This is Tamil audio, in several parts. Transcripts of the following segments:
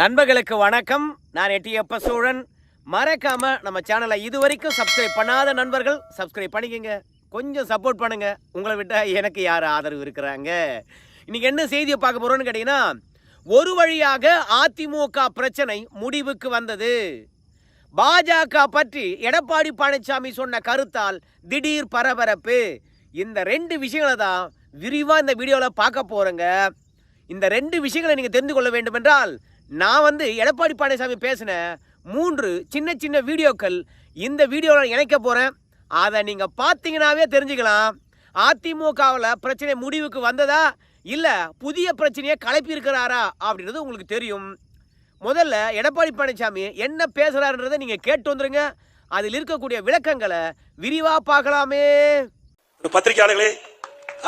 நண்பர்களுக்கு வணக்கம். நான் எட்டியப்ப சூழன். மறக்காம நம்ம சேனலை இது வரைக்கும் சப்ஸ்கிரைப் பண்ணாத நண்பர்கள் சப்ஸ்கிரைப் பண்ணிக்கங்க. கொஞ்சம் சப்போர்ட் பண்ணுங்க. உங்களை விட்டால் எனக்கு யார் ஆதரவு இருக்கிறாங்க? இன்னைக்கு என்ன செய்தியை பார்க்க போறோம்னு கேட்டீங்கன்னா ஒரு வழியாக அதிமுக பிரச்சனை முடிவுக்கு வந்தது. பாஜக பற்றி எடப்பாடி பழனிசாமி சொன்ன கருத்தால் திடீர் பரபரப்பு. இந்த ரெண்டு விஷயங்களை தான் விரிவாக இந்த வீடியோவில் பார்க்க போகிறேங்க இந்த ரெண்டு விஷயங்களை நீங்கள் தெரிந்து கொள்ள வேண்டும் என்றால் நான் வந்து எடப்பாடி பழனிசாமி பேசின மூன்று சின்ன சின்ன வீடியோக்கள் இந்த வீடியோவில் இணைக்க போகிறேன் அதை நீங்கள் பார்த்தீங்கன்னாவே தெரிஞ்சுக்கலாம். அதிமுகவில் பிரச்சனை முடிவுக்கு வந்ததா? இல்லை புதிய பிரச்சனையை கலப்பி இருக்கிறாரா அப்படின்றது உங்களுக்கு தெரியும். முதல்ல எடப்பாடி பழனிசாமி என்ன பேசுகிறாருன்றதை நீங்கள் கேட்டு வந்துருங்க. அதில் இருக்கக்கூடிய விளக்கங்களை விரிவாக பார்க்கலாமே. ஒரு பத்திரிகையாளர்களே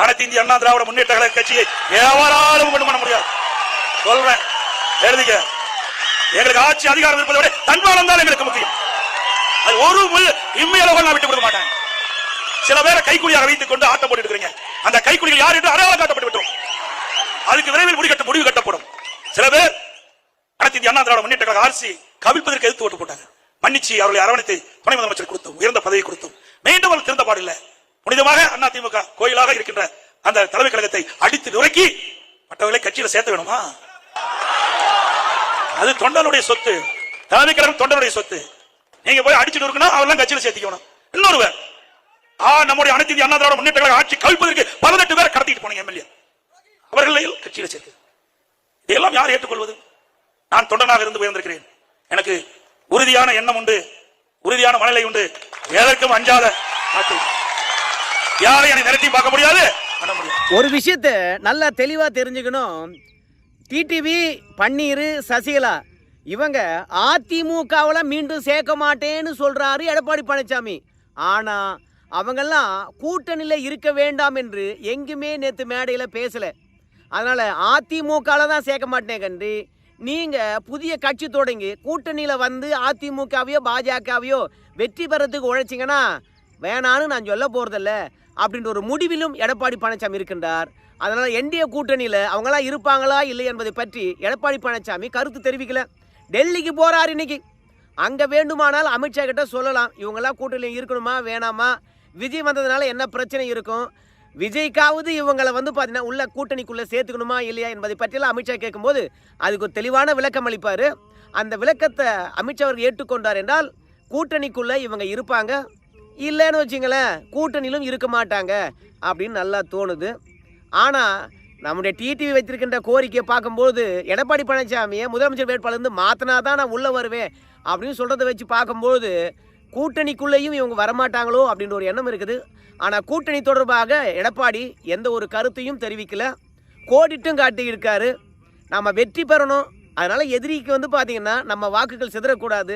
அனைத்து இந்திய அண்ணா திராவிட முன்னேற்ற கழக கட்சியை எவராலும் கொண்டு பண்ண முடியாது. சொல்றேன். எழுதிக்க. எங்களுக்கு ஆட்சி அதிகாரம் இருப்பதை விட தன்மானம் தான் எங்களுக்கு முக்கியம். அது ஒரு முள் இம்மையளவு நான் விட்டு கொடுக்க மாட்டேன். சில பேரை கைக்குலியாக வைத்துக் கொண்டு ஆட்டம் போட்டு இருக்கிறீங்க. அந்த கைக்குலிகள் யார் என்று அடையாளம் காட்டப்பட்டு விட்டோம். அதுக்கு விரைவில் முடிகட்ட முடிவு கட்டப்படும். சில பேர் அனைத்து இந்திய அண்ணா திராவிட முன்னேற்ற கழக ஆட்சி கவிழ்ப்பதற்கு எதிர்த்து ஓட்டு போட்டாங்க. மன்னிச்சு அவர்களை அரவணைத்து துணை முதலமைச்சர் கொடுத்தோம் உயர்ந்த பதவி கொடுத்தோம். மீண்டும் அவர் திருந்த பாடில்லை புனிதமாக அண்ணா திமுக கோயிலாக இருக்கின்ற அந்த தலைமை கழகத்தை அடித்து நுரைக்கி மற்றவர்களை கட்சியில சேர்த்த வேணுமா? அது தொண்டனுடைய சொத்து. தலைமை தொண்டனுடைய சொத்து. நீங்க போய் அடிச்சுட்டு இருக்கணும் அவெல்லாம் கட்சியில சேர்த்திக்கணும். இன்னொருவர். ஆ நம்முடைய அனைத்து இந்திய அண்ணா திராவிட முன்னேற்ற கழக ஆட்சி கவிப்பதற்கு பதினெட்டு பேர் கடத்திட்டு போனீங்க எம்எல்ஏ. அவர்களையும் கட்சியில சேர்த்து. இதையெல்லாம் யார் ஏற்றுக்கொள்வது? நான் தொண்டனாக இருந்து உயர்ந்திருக்கிறேன். எனக்கு உறுதியான எண்ணம் உண்டு உறுதியான மனநிலை உண்டு. எதற்கும் அஞ்சாத யாரையும் யாரை என்னை நிறுத்தி பார்க்க முடியாது பண்ண முடியாது. ஒரு விஷயத்த நல்லா தெளிவா தெரிஞ்சுக்கணும். டிடிவி பன்னீர் சசிகலா இவங்க அதிமுகவில் மீண்டும் சேர்க்க மாட்டேன்னு சொல்கிறாரு எடப்பாடி பழனிசாமி ஆனால் அவங்கெல்லாம் கூட்டணியில் இருக்க வேண்டாம் என்று எங்குமே நேற்று மேடையில் பேசலை. அதனால் அதிமுகவில் தான் சேர்க்க மாட்டேன் கண்டு. புதிய கட்சி தொடங்கி கூட்டணியில் வந்து அதிமுகவையோ பாஜகவையோ வெற்றி பெறத்துக்கு உழைச்சிங்கன்னா வேணான்னு நான் சொல்ல போகிறதில்ல அப்படின்ற ஒரு முடிவிலும் எடப்பாடி பழனிசாமி இருக்கின்றார். அதனால் என்டிஏ கூட்டணியில் அவங்களாம் இருப்பாங்களா இல்லை என்பதை பற்றி எடப்பாடி பழனிசாமி கருத்து தெரிவிக்கல. டெல்லிக்கு போகிறார் இன்னைக்கு. அங்கே வேண்டுமானால் அமித்ஷா கிட்ட சொல்லலாம். இவங்களாம் கூட்டணியில் இருக்கணுமா வேணாமா? விஜய் வந்ததுனால என்ன பிரச்சனை இருக்கும்? விஜய்க்காவது இவங்களை வந்து பார்த்தீங்கன்னா உள்ள கூட்டணிக்குள்ளே சேர்த்துக்கணுமா இல்லையா என்பதை பற்றியெல்லாம் அமித்ஷா கேட்கும்போது அதுக்கு ஒரு தெளிவான விளக்கம் அளிப்பார். அந்த விளக்கத்தை அமித்ஷா அவர்கள் ஏற்றுக்கொண்டார் என்றால் கூட்டணிக்குள்ளே இவங்க இருப்பாங்க. இல்லைன்னு வச்சுங்களேன் கூட்டணியிலும் இருக்க மாட்டாங்க அப்படின்னு நல்லா தோணுது. ஆனால் நம்முடைய டிடிவி வைத்திருக்கின்ற கோரிக்கையை பார்க்கும்போது எடப்பாடி பழனிசாமியை முதலமைச்சர் வேட்பாளர்ந்து மாற்றினா தான் நான் உள்ளே வருவேன் அப்படின்னு சொல்கிறத வச்சு பார்க்கும்போது கூட்டணிக்குள்ளேயும் இவங்க வரமாட்டாங்களோ அப்படின்ற ஒரு எண்ணம் இருக்குது. ஆனால் கூட்டணி தொடர்பாக எடப்பாடி எந்த ஒரு கருத்தையும் தெரிவிக்கலை. கோடிட்டும் காட்டியிருக்காரு. நம்ம வெற்றி பெறணும். அதனால் எதிரிக்கு வந்து பார்த்திங்கன்னா நம்ம வாக்குகள் சிதறக்கூடாது.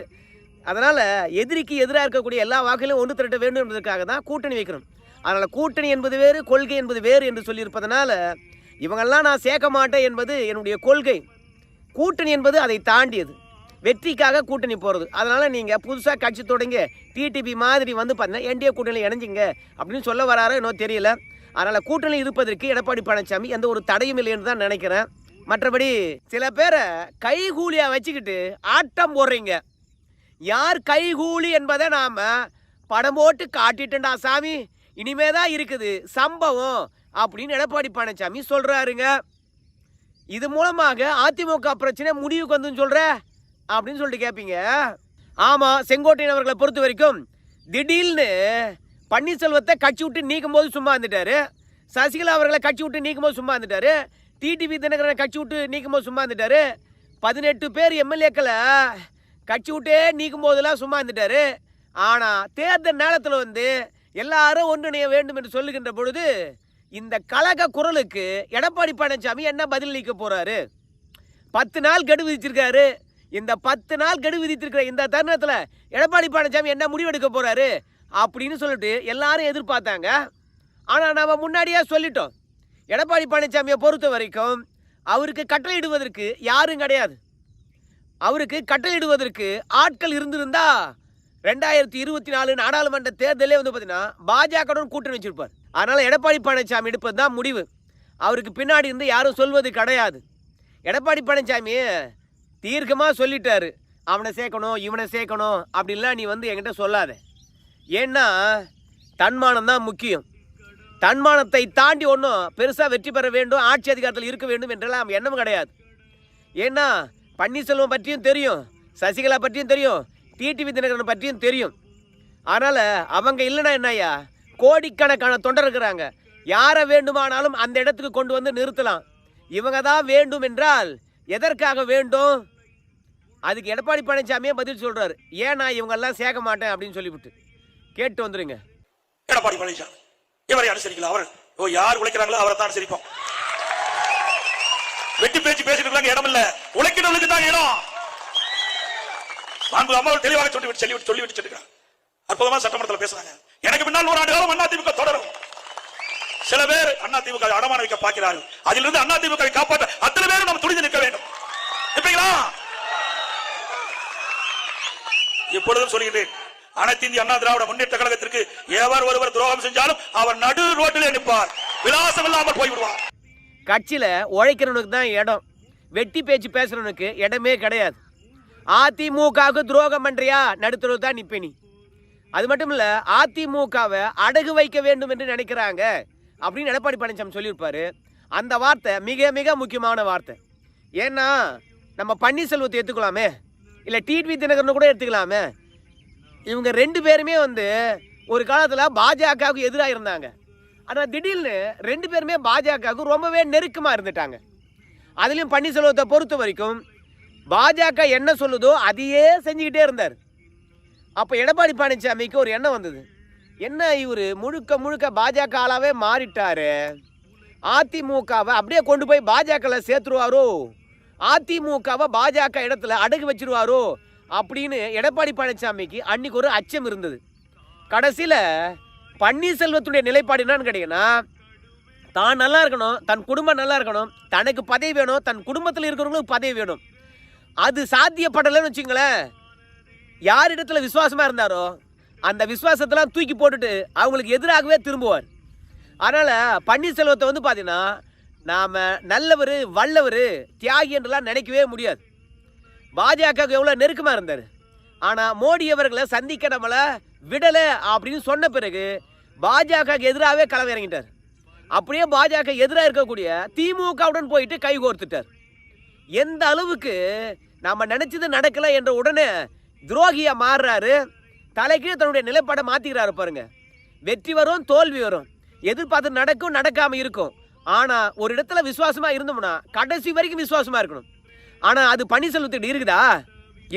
அதனால் எதிரிக்கு எதிராக இருக்கக்கூடிய எல்லா வாக்குகளையும் ஒன்று திரட்ட வேண்டும் என்பதற்காக தான் கூட்டணி வைக்கணும். அதனால் கூட்டணி என்பது வேறு கொள்கை என்பது வேறு என்று சொல்லியிருப்பதனால் இவங்கெல்லாம் நான் சேர்க்க மாட்டேன் என்பது என்னுடைய கொள்கை. கூட்டணி என்பது அதை தாண்டியது. வெற்றிக்காக கூட்டணி போகிறது அதனால் நீங்கள் புதுசாக கட்சி தொடங்க டிடிபி மாதிரி வந்து பார்த்தீங்கன்னா என்டிஏ கூட்டணியில் இணைஞ்சிங்க அப்படின்னு சொல்ல வராரோ இன்னும் தெரியல. அதனால் கூட்டணி இருப்பதற்கு எடப்பாடி பழனிசாமி எந்த ஒரு தடையும் இல்லைன்னு தான் நினைக்கிறேன். மற்றபடி சில பேரை கைகூலியாக வச்சுக்கிட்டு ஆட்டம் போடுறீங்க. யார் கைகூலி என்பதை நாம் படம் போட்டு காட்டிட்டேன்டா சாமி. இனிமே தான் இருக்குது. சம்பவம் அப்படின்னு எடப்பாடி பழனிசாமி சொல்கிறாருங்க இது மூலமாக அதிமுக பிரச்சனை முடிவுக்கு வந்துன்னு சொல்ற? அப்படின்னு சொல்லிட்டு கேட்பீங்க ஆமாம் செங்கோட்டையன் அவர்களை பொறுத்த வரைக்கும் திடீர்னு பன்னீர்செல்வத்தை கட்சி விட்டு நீக்கும் போது சும்மா இருந்துட்டாரு. சசிகலா அவர்களை கட்சி விட்டு நீக்கும் போது சும்மா இருந்துட்டாரு. டிடிவி தினகரனை கட்சி விட்டு நீக்கும் போது சும்மா இருந்துட்டாரு. பதினெட்டு பேர் எம்எல்ஏக்களை கட்சி விட்டே நீக்கும் போதெல்லாம் சும்மா இருந்துட்டாரு. ஆனால் தேர்தல் நேரத்தில் வந்து எல்லாரும் ஒன்றிணைய வேண்டும் என்று சொல்லுகின்ற பொழுது இந்த கழக குரலுக்கு எடப்பாடி பழனிசாமி என்ன பதிலளிக்க போறாரு? பத்து நாள் கெடு விதிச்சிருக்காரு. இந்த பத்து நாள் கெடு விதித்திருக்கிற இந்த தருணத்தில் எடப்பாடி பழனிசாமி என்ன முடிவெடுக்க போறாரு அப்படின்னு சொல்லிட்டு எல்லாரும் எதிர்பார்த்தாங்க. ஆனால் நம்ம முன்னாடியே சொல்லிட்டோம். எடப்பாடி பழனிசாமியை பொறுத்த வரைக்கும் அவருக்கு கட்டளையிடுவதற்கு யாரும் கிடையாது. அவருக்கு கட்டளையிடுவதற்கு ஆட்கள் இருந்திருந்தா ரெண்டாயிரத்தி இருபத்தி நாலு நாடாளுமன்ற தேர்தலே வந்து பார்த்தீங்கன்னா பாஜகவுடன் கூட்டணி வச்சிருப்பார். அதனால் எடப்பாடி பழனிசாமி எடுப்பது தான் முடிவு. அவருக்கு பின்னாடி இருந்து யாரும் சொல்வது கிடையாது. எடப்பாடி பழனிசாமி தீர்க்கமாக சொல்லிட்டாரு. அவனை சேர்க்கணும் இவனை சேர்க்கணும் அப்படின்லாம் நீ வந்து என்கிட்ட சொல்லாத. ஏன்னா தன்மானம் தான் முக்கியம். தன்மானத்தை தாண்டி ஒன்றும் பெருசாக வெற்றி பெற வேண்டும் ஆட்சி அதிகாரத்தில் இருக்க வேண்டும் என்றெல்லாம் எண்ணம் கிடையாது. ஏன்னா பன்னீர்செல்வம் பற்றியும் தெரியும் சசிகலா பற்றியும் தெரியும் டிடிவி தினகரன் பற்றியும் தெரியும். அதனால் அவங்க இல்லைன்னா என்னய்யா? கோடிக்கணக்கான தொண்டர் இருக்கிறாங்க. யாரை வேண்டுமானாலும் அந்த இடத்துக்கு கொண்டு வந்து நிறுத்தலாம். இவங்க தான் வேண்டும் என்றால் எதற்காக வேண்டும்? அதுக்கு எடப்பாடி பழனிசாமியே பதில் சொல்றாரு. ஏன் நான் இவங்கெல்லாம் சேர்க்க மாட்டேன் அப்படின்னு சொல்லிவிட்டு. கேட்டு வந்துருங்க. எடப்பாடி பழனிசாமி இவரை அனுசரிக்கலாம் அவர் ஓ யார் உழைக்கிறாங்களோ அவரை தான் அனுசரிப்போம். வெட்டி பேச்சு பேசிட்டு இடம் இல்ல உழைக்கிறவங்களுக்கு தான் இடம். அன்பு அம்மா தெளிவாக சொல்லிவிட்டு சொல்லிவிட்டு சொல்லி விட்டு அற்புதமா சட்டமன்றத்தில் பேசுறாங்க. எனக்கு பின்னால் ஒரு ஆண்டு காலம் அதிமுக தொடரும். சில பேர் அதிமுக வை அடமான வைக்க பார்க்கிறார்கள். அதிலிருந்து அதிமுக வை காப்பாற்ற அத்தனை பேரும் நம்ம துணிந்து நிற்க வேண்டும். நிற்பீங்களா? இப்பொழுதும் சொல்கிறேன். அனைத்து இந்திய அண்ணா திராவிட முன்னேற்ற கழகத்திற்கு எவர் ஒருவர் துரோகம் செஞ்சாலும் அவர் நடு ரோட்டிலே நிற்பார். விலாசம் இல்லாமல் போய்விடுவார். கட்சியில உழைக்கிறவனுக்கு தான் இடம். வெட்டி பேச்சு பேசுறவனுக்கு இடமே கிடையாது. அதிமுகவுக்கு துரோகம் பண்றியா? நடுத்தரவு தான் நிப்ப நீ அது மட்டும் இல்ல அதிமுகவை அடகு வைக்க வேண்டும் என்று நினைக்கிறாங்க அப்படின்னு எடப்பாடி பழனிசாமி சொல்லியிருப்பாரு. அந்த வார்த்தை மிக மிக முக்கியமான வார்த்தை. ஏன்னா நம்ம பன்னீர்செல்வத்தை எடுத்துக்கலாமே இல்லை டிடிவி தினகரன் கூட எடுத்துக்கலாமே இவங்க ரெண்டு பேருமே வந்து ஒரு காலத்தில் பாஜகவுக்கு எதிராக இருந்தாங்க. ஆனால் திடீர்னு ரெண்டு பேருமே பாஜகவுக்கு ரொம்பவே நெருக்கமாக இருந்துட்டாங்க. அதுலேயும் பன்னீர்செல்வத்தை பொறுத்த வரைக்கும் பாஜக என்ன சொல்லுதோ அதையே செஞ்சுக்கிட்டே இருந்தார். அப்போ எடப்பாடி பழனிசாமிக்கு ஒரு எண்ணம் வந்தது. என்ன இவர் முழுக்க முழுக்க பாஜக ஆளாவே மாறிட்டாரு? அதிமுகவை அப்படியே கொண்டு போய் பாஜகவில் சேர்த்துருவாரோ? அதிமுகவை பாஜக இடத்துல அடகு வச்சிருவாரோ? அப்படின்னு எடப்பாடி பழனிசாமிக்கு அன்னைக்கு ஒரு அச்சம் இருந்தது. கடைசியில் பன்னீர்செல்வத்துடைய நிலைப்பாடு என்னன்னு கேட்டீங்கன்னா தான் நல்லா இருக்கணும் தன் குடும்பம் நல்லா இருக்கணும் தனக்கு பதவி வேணும் தன் குடும்பத்தில் இருக்கிறவங்களுக்கு பதவி வேணும் அது சாத்தியப்படலைன்னு வச்சுங்களேன். யார் இடத்துல விசுவாசமாக இருந்தாரோ அந்த விசுவாசத்தெல்லாம் தூக்கி போட்டுட்டு அவங்களுக்கு எதிராகவே திரும்புவார். அதனால் பன்னீர்செல்வத்தை வந்து பார்த்தீங்கன்னா நாம் நல்லவர் வல்லவர் தியாகி என்றெல்லாம் நினைக்கவே முடியாது. பாஜகவுக்கு எவ்வளோ நெருக்கமாக இருந்தார். ஆனால் மோடி அவர்களை சந்திக்க நம்மளை விடலை அப்படின்னு சொன்ன பிறகு பாஜகவுக்கு எதிராகவே களம் இறங்கிட்டார் அப்படியே பாஜக எதிராக இருக்கக்கூடிய திமுகவுடன் போயிட்டு கை கோர்த்துட்டார். எந்த அளவுக்கு நம்ம நினச்சது நடக்கல என்ற உடனே துரோகியாக மாறுறாரு. தலைக்கீழ் தன்னுடைய நிலைப்பாடை மாற்றிக்கிறாரு பாருங்க. வெற்றி வரும் தோல்வி வரும். எதிர்பார்த்து நடக்கும் நடக்காமல் இருக்கும். ஆனால் ஒரு இடத்துல விசுவாசமாக இருந்தோம்னா கடைசி வரைக்கும் விசுவாசமாக இருக்கணும். ஆனால் அது பன்னீர்செல்வத்துக்கிட்ட இருக்குதா?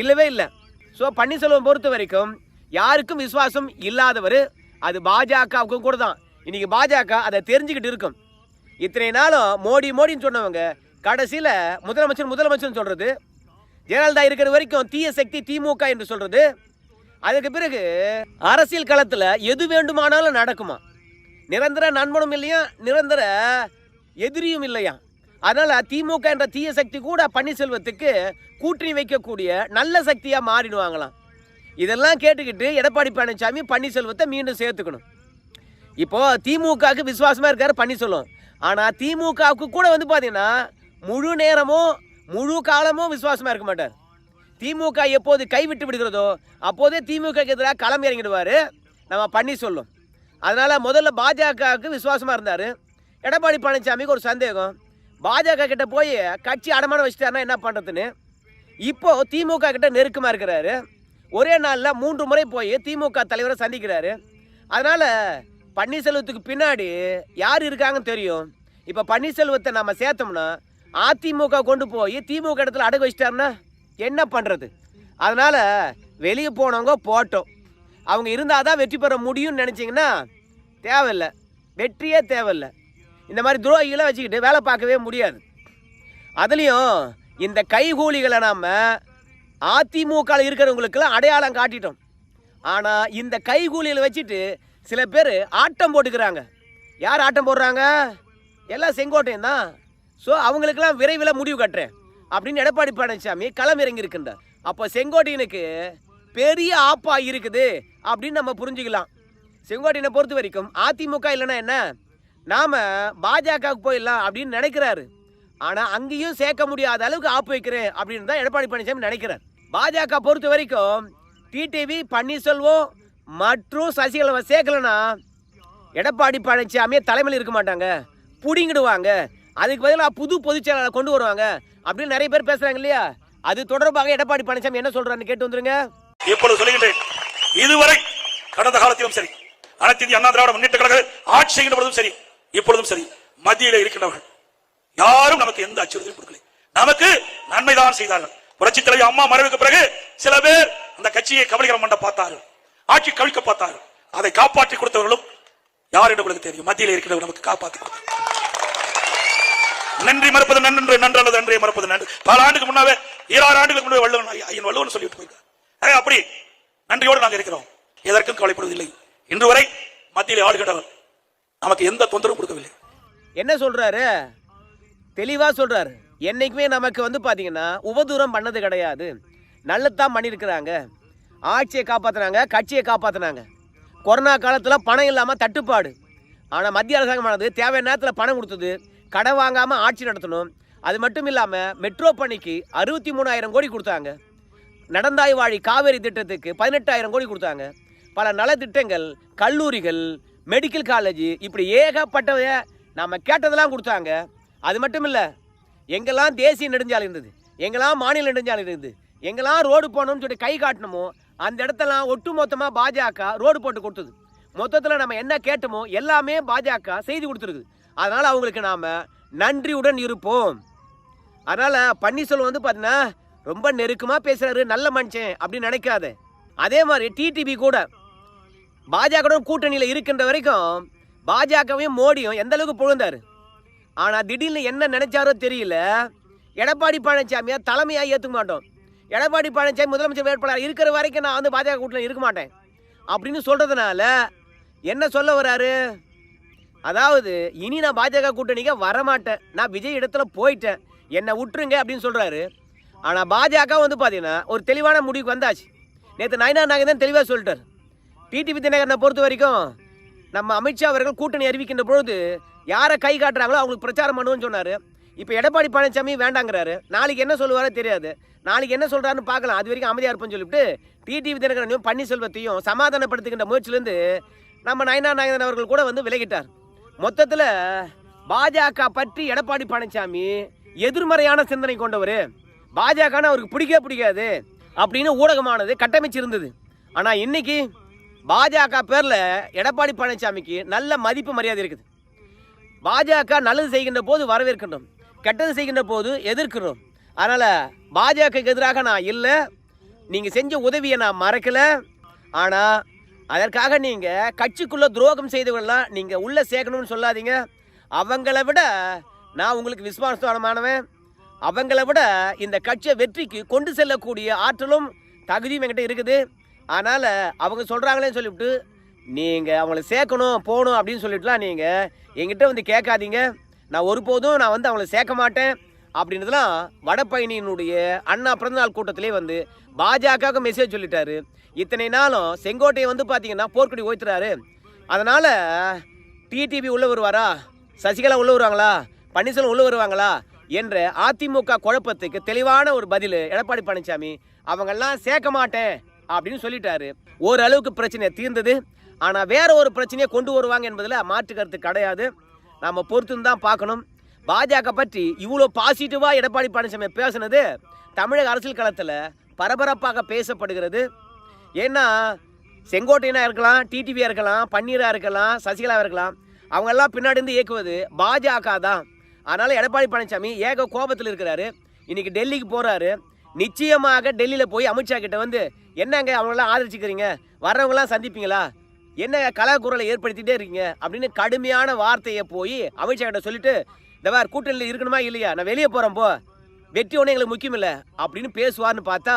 இல்லவே இல்லை. ஸோ பன்னீர்செல்வம் பொறுத்த வரைக்கும் யாருக்கும் விசுவாசம் இல்லாதவர் அது பாஜகவுக்கும் கூட தான் இன்றைக்கி பாஜக அதை தெரிஞ்சுக்கிட்டு இருக்கும். இத்தனை நாளும் மோடி மோடின்னு சொன்னவங்க கடைசியில் முதலமைச்சர் முதலமைச்சர்னு சொல்கிறது ஜெயலலிதா இருக்கிற வரைக்கும் தீய சக்தி திமுக என்று சொல்கிறது அதுக்கு பிறகு அரசியல் களத்தில் எது வேண்டுமானாலும் நடக்குமா? நிரந்தர நண்பனும் இல்லையா? நிரந்தர எதிரியும் இல்லையா? அதனால் திமுக என்ற தீய சக்தி கூட பன்னீர்செல்வத்துக்கு கூட்டணி வைக்கக்கூடிய நல்ல சக்தியாக மாறிடுவாங்களாம். இதெல்லாம் கேட்டுக்கிட்டு எடப்பாடி பழனிசாமி பன்னீர்செல்வத்தை மீண்டும் சேர்த்துக்கணும். இப்போது திமுகவுக்கு விசுவாசமாக இருக்கார் பன்னீர்செல்வம். ஆனால் திமுகவுக்கு கூட வந்து பார்த்தீங்கன்னா முழு நேரமும் முழு காலமும் விசுவாசமாக இருக்க மாட்டார். திமுக எப்போது கைவிட்டு விடுகிறதோ அப்போதே திமுக எதிராக களம் இறங்கிடுவார். நம்ம பண்ணி சொல்லும். அதனால் முதல்ல பாஜகவுக்கு விசுவாசமாக இருந்தார். எடப்பாடி பழனிசாமிக்கு ஒரு சந்தேகம். பாஜக கிட்ட போய் கட்சி அடமானம் வச்சுட்டாருன்னா என்ன பண்ணுறதுன்னு இப்போது திமுக கிட்ட நெருக்கமாக இருக்கிறாரு. ஒரே நாளில் மூன்று முறை போய் திமுக தலைவரை சந்திக்கிறாரு. அதனால் பன்னீர்செல்வத்துக்கு பின்னாடி யார் இருக்காங்கன்னு தெரியும். இப்போ பன்னீர்செல்வத்தை நம்ம சேர்த்தோம்னா அதிமுக கொண்டு போய் திமுக இடத்துல அடகு வச்சிட்டாருன்னா என்ன பண்ணுறது அதனால் வெளியே போனவங்க போட்டோம். அவங்க இருந்தால் தான் வெற்றி பெற முடியும்னு நினச்சிங்கன்னா தேவையில்லை. வெற்றியே தேவையில்லை. இந்த மாதிரி துரோகிகளை வச்சுக்கிட்டு வேலை பார்க்கவே முடியாது. அதுலேயும் இந்த கைகூலிகளை நாம் அதிமுகவில் இருக்கிறவங்களுக்கெல்லாம் அடையாளம் காட்டிட்டோம். ஆனால் இந்த கைகூலிகளை வச்சுட்டு சில பேர் ஆட்டம் போட்டுக்கிறாங்க. யார் ஆட்டம் போடுறாங்க? எல்லாம் செங்கோட்டையன் தான். ஸோ அவங்களுக்கெல்லாம் விரைவில் முடிவு கட்டுறேன். அப்படின்னு எடப்பாடி பழனிசாமி களம் இறங்கியிருக்கின்றார். அப்போ செங்கோட்டையனுக்கு பெரிய ஆப்பா இருக்குது அப்படின்னு நம்ம புரிஞ்சுக்கலாம். செங்கோட்டையனை பொறுத்த வரைக்கும் அதிமுக இல்லைன்னா என்ன? நாம் பாஜகவுக்கு போயிடலாம் அப்படின்னு நினைக்கிறாரு. ஆனால் அங்கேயும் சேர்க்க முடியாத அளவுக்கு ஆப்பு வைக்கிறேன் அப்படின்னு தான் எடப்பாடி பழனிசாமி நினைக்கிறார். பாஜக பொறுத்த வரைக்கும் டிடிவி பன்னீர்செல்வம் மற்றும் சசிகலாவை சேர்க்கலனா எடப்பாடி பழனிசாமியே தலைமையில் இருக்க மாட்டாங்க. புடிங்கிடுவாங்க. அதுக்கு பதிலாக புது பொதுச் செயலாளர் கொண்டு வருவாங்க அப்படின்னு நிறைய பேர் பேசுறாங்க இல்லையா? அது தொடர்பாக எடப்பாடி பழனிசாமி என்ன சொல்றாருன்னு கேட்டு வந்துருங்க. இப்பொழுது சொல்லுகின்றேன். இதுவரை கடந்த காலத்திலும் சரி அனைத்து இந்திய அண்ணா திராவிட முன்னேற்ற கழக ஆட்சி செய்கின்ற பொழுதும் சரி இப்பொழுதும் சரி மத்தியில் இருக்கின்றவர்கள் யாரும் நமக்கு எந்த அச்சுறுத்தலும் கொடுக்கல. நமக்கு நன்மைதான் செய்தார்கள். புரட்சி தலைவி அம்மா மறைவுக்கு பிறகு சில பேர் அந்த கட்சியை கபலீகரம் பண்ண பார்த்தார்கள். ஆட்சி கவிழ்க்க பார்த்தார்கள். அதை காப்பாற்றி கொடுத்தவர்களும் யார் என்று உங்களுக்கு தெரியும்? மத்தியில் இருக்கிறவர்கள் நமக்கு காப்பாற்றி கொடுத்தார்கள். நன்றி மறப்பது நன்று நன்று அல்லது நன்றியை மறப்பது நன்று. பல ஆண்டுக்கு முன்னாவே ஈராறு ஆண்டுகளுக்கு முன்னாடி வள்ளுவன் ஐயன் வள்ளுவன் சொல்லிட்டு போயிருக்கார் அப்படி நன்றியோடு நாங்கள் இருக்கிறோம். எதற்கும் கவலைப்படுவதில்லை. இன்று வரை மத்தியில் ஆளுகின்றவர் நமக்கு எந்த தொந்தரவும் கொடுக்கவில்லை. என்ன சொல்றாரு? தெளிவா சொல்றாரு. என்னைக்குமே நமக்கு வந்து பாத்தீங்கன்னா உபதூரம் பண்ணது கிடையாது. நல்லதான் பண்ணியிருக்கிறாங்க. ஆட்சியை காப்பாத்தினாங்க கட்சியை காப்பாத்தினாங்க. கொரோனா காலத்துல பணம் இல்லாம தட்டுப்பாடு. ஆனா மத்திய அரசாங்கமானது தேவையான நேரத்தில் பணம் கொடுத்தது. கடன் வாங்காமல் ஆட்சி நடத்தணும். அது மட்டும் இல்லாமல் மெட்ரோ பணிக்கு அறுபத்தி மூணாயிரம் கோடி கொடுத்தாங்க. நடந்தாய் வாழி காவேரி திட்டத்துக்கு பதினெட்டாயிரம் கோடி கொடுத்தாங்க. பல நலத்திட்டங்கள் கல்லூரிகள் மெடிக்கல் காலேஜ் இப்படி ஏகப்பட்டவைய நாம் கேட்டதெல்லாம் கொடுத்தாங்க. அது மட்டும் இல்லை எங்கெல்லாம் தேசிய நெடுஞ்சாலை இருந்தது எங்கெல்லாம் மாநில நெடுஞ்சாலை இருந்தது எங்கெல்லாம் ரோடு போகணும்னு சொல்லி கை காட்டணுமோ அந்த இடத்தெல்லாம் ஒட்டு மொத்தமாக பாஜக ரோடு போட்டு கொடுத்தது. மொத்தத்தில் நம்ம என்ன கேட்டோமோ எல்லாமே பாஜக செய்து கொடுத்துருக்குது. அதனால் அவங்களுக்கு நாம் நன்றியுடன் இருப்போம். அதனால் பன்னீர்செல்வம் வந்து பார்த்தீங்கன்னா ரொம்ப நெருக்கமாக பேசுகிறாரு நல்ல மனுஷன் அப்படின்னு நினைக்காது. அதே மாதிரி டிடிபி கூட பாஜக கூட்டணியில் இருக்கின்ற வரைக்கும் பாஜகவையும் மோடியும் எந்த அளவுக்கு ஆனால் திடீர்னு என்ன நினைச்சாரோ தெரியல. எடப்பாடி பழனிசாமியை தலைமையாக ஏற்றுக்க மாட்டோம். எடப்பாடி பழனிசாமி முதலமைச்சர் வேட்பாளர் இருக்கிற வரைக்கும் நான் வந்து பாஜக கூட்டணியில் இருக்க மாட்டேன். அப்படின்னு சொல்கிறதுனால என்ன சொல்ல வராரு அதாவது இனி நான் பாஜக கூட்டணிக்கு வரமாட்டேன். நான் விஜய் இடத்துல போயிட்டேன். என்னை விட்டுருங்க அப்படின்னு சொல்கிறாரு ஆனால் பாஜக வந்து பார்த்தீங்கன்னா ஒரு தெளிவான முடிவுக்கு வந்தாச்சு. நேற்று நயனா நாகேந்திரன் தெளிவாக சொல்லிட்டார். டிடிவி தினகரனை பொறுத்த வரைக்கும் நம்ம அமித்ஷா அவர்கள் கூட்டணி அறிவிக்கின்ற பொழுது யாரை கை காட்டுறாங்களோ அவங்களுக்கு பிரச்சாரம் பண்ணுவோன்னு சொன்னார். இப்போ எடப்பாடி பழனிசாமி வேண்டாங்கிறாரு. நாளைக்கு என்ன சொல்லுவாரோ தெரியாது. நாளைக்கு என்ன சொல்கிறாருன்னு பார்க்கலாம். அது வரைக்கும் அமைதியாக இருப்போம்னு சொல்லிவிட்டு டிடிவி தினகரனையும் பன்னீர்செல்வத்தையும் சமாதானப்படுத்துகின்ற முயற்சியிலேருந்து நம்ம நயனா நாகேந்திரன் அவர்கள் கூட வந்து விலகிட்டார். மொத்தத்தில் பாஜக பற்றி எடப்பாடி பழனிசாமி எதிர்மறையான சிந்தனை கொண்டவர். பாஜகன்னு அவருக்கு பிடிக்கவே பிடிக்காது அப்படின்னு ஊடகமானது கட்டமைச்சிருந்தது. ஆனால் இன்னைக்கு பாஜக பேரில் எடப்பாடி பழனிசாமிக்கு நல்ல மதிப்பு மரியாதை இருக்குது. பாஜக நல்லது செய்கின்ற போது வரவேற்கின்றோம். கெட்டது செய்கின்ற போது எதிர்க்கிறோம். அதனால் பாஜக எதிராக நான் இல்லை. நீங்கள் செஞ்ச உதவியை நான் மறக்கலை. ஆனால் அதற்காக நீங்கள் கட்சிக்குள்ளே துரோகம் செய்தவர்கள்லாம் நீங்கள் உள்ளே சேர்க்கணும்னு சொல்லாதீங்க. அவங்கள விட நான் உங்களுக்கு விசுவாசமானவன் அவங்கள விட இந்த கட்சியை வெற்றிக்கு கொண்டு செல்லக்கூடிய ஆற்றலும் தகுதியும் என்கிட்ட இருக்குது. அதனால் அவங்க சொல்கிறாங்களேன்னு சொல்லிவிட்டு நீங்கள் அவங்கள சேர்க்கணும் போகணும் அப்படின்னு சொல்லிட்டுலாம் நீங்கள் எங்கிட்ட வந்து கேட்காதீங்க. நான் ஒருபோதும் நான் வந்து அவங்கள சேர்க்க மாட்டேன். அப்படின்றதுலாம் வடபயணியினுடைய அண்ணா பிறந்தநாள் கூட்டத்திலே வந்து பாஜகவுக்கு மெசேஜ் சொல்லிட்டாரு. இத்தனை நாளும் செங்கோட்டையை வந்து பார்த்தீங்கன்னா போர்க்கொடி ஓய்த்துறாரு. அதனால் டிடிவி உள்ளே வருவாரா? சசிகலா உள்ளே வருவாங்களா? பன்னீர்செல்வம் உள்ளே வருவாங்களா? என்ற அதிமுக குழப்பத்துக்கு தெளிவான ஒரு பதில் எடப்பாடி பழனிசாமி அவங்கெல்லாம் சேர்க்க மாட்டேன் அப்படின்னு சொல்லிட்டாரு. ஓரளவுக்கு பிரச்சனை தீர்ந்தது. ஆனால் வேற ஒரு பிரச்சனையை கொண்டு வருவாங்க என்பதில் மாற்று கருத்து கிடையாது. நம்ம பொறுத்துன்னு தான் பார்க்கணும். பாஜக பற்றி இவ்வளோ பாசிட்டிவாக எடப்பாடி பழனிசாமி பேசுனது தமிழக அரசியல் களத்தில் பரபரப்பாக பேசப்படுகிறது. ஏன்னா செங்கோட்டையனா இருக்கலாம் டிடிவியாக இருக்கலாம் பன்னீராக இருக்கலாம் சசிகலா இருக்கலாம் அவங்கெல்லாம் பின்னாடி இருந்து இயக்குவது பாஜக தான். அதனால் எடப்பாடி பழனிசாமி ஏக கோபத்தில் இருக்கிறாரு. இன்றைக்கி டெல்லிக்கு போகிறாரு நிச்சயமாக டெல்லியில் போய் அமித்ஷா கிட்ட வந்து என்னங்க அவங்களெல்லாம் ஆதரிச்சுக்கிறீங்க? வர்றவங்களாம் சந்திப்பீங்களா? என்ன கலாக்குரலை ஏற்படுத்திகிட்டே இருக்கீங்க? அப்படின்னு கடுமையான வார்த்தையை போய் அமித்ஷா கிட்ட சொல்லிட்டு தவார் கூட்டணியில் இருக்கணுமா இல்லையா? நான் வெளியே போகிறேன் போ. வெற்றி ஒன்றும் எங்களுக்கு முக்கியம் இல்லை அப்படின்னு பேசுவார்னு பார்த்தா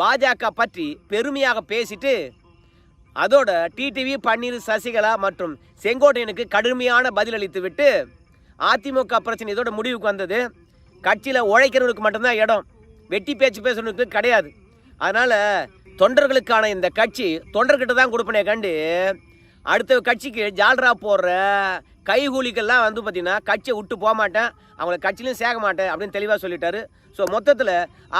பாஜக பற்றி பெருமையாக பேசிட்டு அதோட டிடிவி பன்னீர் சசிகலா மற்றும் செங்கோட்டையனுக்கு கடுமையான பதிலளித்து விட்டு அதிமுக பிரச்சனை இதோட முடிவுக்கு வந்தது. கட்சியில் உழைக்கிறவனுக்கு மட்டும்தான் இடம். வெட்டி பேச்சு பேசுறவனுக்கு கிடையாது. அதனால் தொண்டர்களுக்கான இந்த கட்சி தொண்டர்கிட்ட தான் கொடுப்பனே கண்டு அடுத்த கட்சிக்கு ஜால்ரா போடுற கைகூலிக்கெல்லாம் வந்து பார்த்திங்கன்னா கட்சியை விட்டு போக மாட்டேன். அவங்கள கட்சியிலையும் சேர்க்க மாட்டேன் அப்படின்னு தெளிவாக சொல்லிட்டாரு. ஸோ மொத்தத்தில்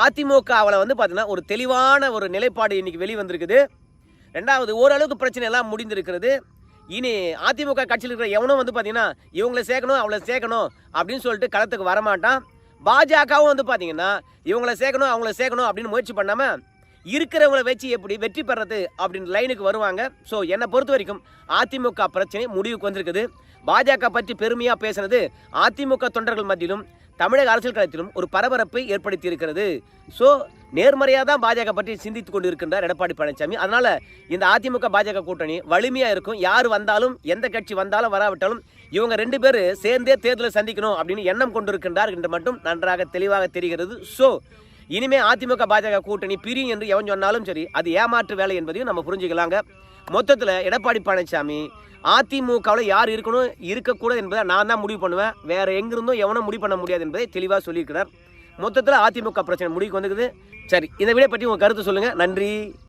அதிமுக அவளை வந்து பார்த்தீங்கன்னா ஒரு தெளிவான ஒரு நிலைப்பாடு இன்றைக்கி வெளி வந்திருக்குது ரெண்டாவது ஓரளவுக்கு பிரச்சனை எல்லாம் முடிந்திருக்கிறது. இனி அதிமுக கட்சியில் இருக்கிற எவனும் வந்து பார்த்தீங்கன்னா இவங்களை சேர்க்கணும் அவளை சேர்க்கணும் அப்படின்னு சொல்லிட்டு களத்துக்கு வரமாட்டான். பாஜகவும் வந்து பார்த்தீங்கன்னா இவங்களை சேர்க்கணும் அவங்கள சேர்க்கணும் அப்படின்னு முயற்சி பண்ணாமல் இருக்கிறவங்கள வச்சு எப்படி வெற்றி பெறது அப்படின்னு லைனுக்கு வருவாங்க. ஸோ என்னை பொறுத்த வரைக்கும் அதிமுக பிரச்சனை முடிவுக்கு வந்திருக்குது. பாஜக பற்றி பெருமையாக பேசுனது அதிமுக தொண்டர்கள் மத்தியிலும் தமிழக அரசியல் களத்திலும் ஒரு பரபரப்பை ஏற்படுத்தி இருக்கிறது. ஸோ நேர்மறையாக தான் பாஜக பற்றி சிந்தித்து கொண்டு இருக்கின்றார் எடப்பாடி பழனிசாமி. அதனால் இந்த அதிமுக பாஜக கூட்டணி வலிமையாக இருக்கும். யார் வந்தாலும் எந்த கட்சி வந்தாலும் வராவிட்டாலும் இவங்க ரெண்டு பேர் சேர்ந்தே தேர்தலை சந்திக்கணும் அப்படின்னு எண்ணம் கொண்டிருக்கின்றார் என்று மட்டும் நன்றாக தெளிவாக தெரிகிறது. ஸோ இனிமே அதிமுக பாஜக கூட்டணி பிரியும் என்று எவன் சொன்னாலும் சரி அது ஏமாற்று வேலை என்பதையும் நம்ம புரிஞ்சுக்கலாங்க. மொத்தத்தில் எடப்பாடி பழனிசாமி அதிமுகவில் யார் இருக்கணும் இருக்கக்கூடாது என்பதை நான் தான் முடிவு பண்ணுவேன். வேறு எங்கிருந்தும் எவனும் முடிவு பண்ண முடியாது என்பதை தெளிவாக சொல்லியிருக்கிறார். மொத்தத்தில் அதிமுக பிரச்சனை முடிவுக்கு வந்துக்குது. சரி இந்த வீடியோ பற்றி உங்கள் கருத்து சொல்லுங்கள் நன்றி.